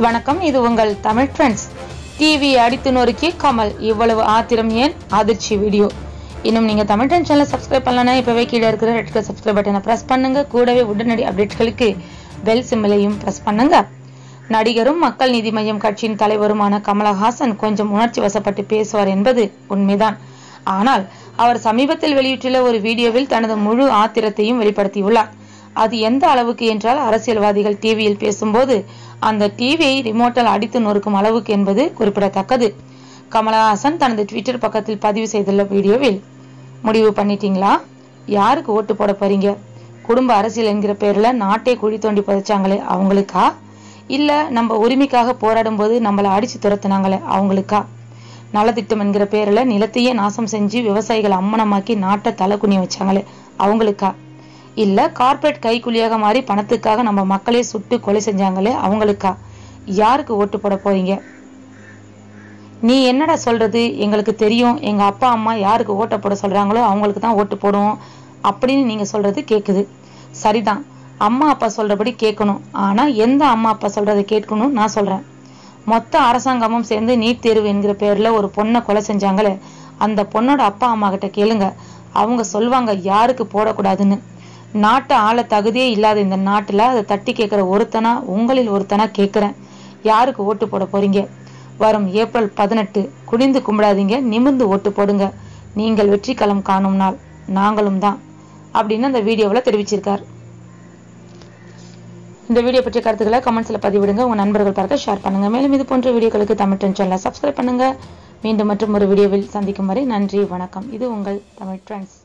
வணக்கம் இது உங்கள் தமிழ் ட்ரெண்ட்ஸ் டிவி அடித்து நொறுக்கி கமல் இவ்வளவு ஆத்திரம் ஏன்? அதிர்ச்சி வீடியோ இன்னும் நீங்க தமிழ் ட்ரெண்ட் சேனல் சப்ஸ்கிரைப் பண்ணலனா இப்பவே கீழே இருக்கிற ரெட் கலர் சப்ஸ்கிரைப் பட்டனை பிரஸ் பண்ணுங்க. கூடவே உடனடி அப்டேட்களுக்கு பெல் சிம்மிலையும் பிரஸ் பண்ணுங்க. நடிகரும் மக்கள் நீதி மையம் கட்சியின் தலைவருமான கமலஹாசன் கொஞ்சம் உணர்ச்சி வசப்பட்டு பேசுவார் என்பது உண்மைதான். ஆனால் அவர் சமீபத்தில் வெளியிட்டுள்ள ஒரு வீடியோவில் தனது முழு ஆத்திரத்தையும் வெளிப்படுத்தியுள்ளார். அது எந்த அளவுக்கு என்றால் அரசியல்வாதிகள் டிவியில் பேசும்போது அந்த டிவியை ரிமோட்டால் அடித்து நொறுக்கும் அளவுக்கு என்பது குறிப்பிடத்தக்கது. கமலஹாசன் தனது ட்விட்டர் பக்கத்தில் பதிவு செய்துள்ள வீடியோவில் முடிவு பண்ணிட்டீங்களா? யாருக்கு ஓட்டு போட போறீங்க? குடும்ப அரசியல் என்கிற பேர்ல நாட்டை குழி தோண்டி புதைச்சாங்களே அவங்களுக்கா? இல்ல நம்ம உரிமைக்காக போராடும் போது நம்மளை அடிச்சு துரத்துனாங்களே அவங்களுக்கா? நலத்திட்டம் என்கிற பேர்ல நிலத்தையே நாசம் செஞ்சு விவசாயிகளை அம்மனமாக்கி நாட்டை தலை குனிய வச்சாங்களே அவங்களுக்கா? இல்ல கார்ப்பரேட் கைக்குலியாக மாறி பணத்துக்காக நம்ம மக்களே சுட்டு கொலை செஞ்சாங்களே அவங்களுக்கா? யாருக்கு ஓட்டு போட போறீங்க? நீ என்னடா சொல்றது? எங்களுக்கு தெரியும். எங்க அப்பா அம்மா யாருக்கு ஓட்ட போட சொல்றாங்களோ அவங்களுக்கு தான் ஓட்டு போடுவோம் அப்படின்னு நீங்க சொல்றது கேக்குது. சரிதான். அம்மா அப்பா சொல்றபடி கேட்கணும். ஆனா எந்த அம்மா அப்பா சொல்றதை கேட்கணும் நான் சொல்றேன். மொத்த அரசாங்கமும் சேர்ந்து நீட் தேர்வு என்கிற பேர்ல ஒரு பொண்ணை கொலை செஞ்சாங்களே அந்த பொண்ணோட அப்பா அம்மா கிட்ட கேளுங்க. அவங்க சொல்வாங்க யாருக்கு போடக்கூடாதுன்னு. நாட்டை ஆள தகுதியே இல்லாத இந்த நாட்டுல அதை தட்டி கேட்கிற ஒருத்தனா உங்களில் ஒருத்தனா கேட்கிறேன் யாருக்கு ஓட்டு போட போறீங்க? வரும் ஏப்ரல் பதினெட்டு. குனிந்து கும்பிடாதீங்க நிமிர்ந்து ஓட்டு போடுங்க. நீங்கள் வெற்றி களம் காணும் நாள். நாங்களும் தான். அப்படின்னு அந்த வீடியோவில் தெரிவிச்சிருக்கார். இந்த வீடியோ பற்றிய கருத்துக்களை கமெண்ட்ஸில் பதிவிடுங்க. உங்கள் நண்பர்கள் பார்க்க ஷேர் பண்ணுங்க. மேலும் இது போன்ற வீடியோக்களுக்கு தமிழ் ட்ரெண்ட் சேனலை சப்ஸ்கிரைப் பண்ணுங்க. மீண்டும் மற்றும் ஒரு வீடியோவில் சந்திக்கும் வரை நன்றி வணக்கம். இது உங்கள் தமிழ் ட்ரெண்ட்ஸ்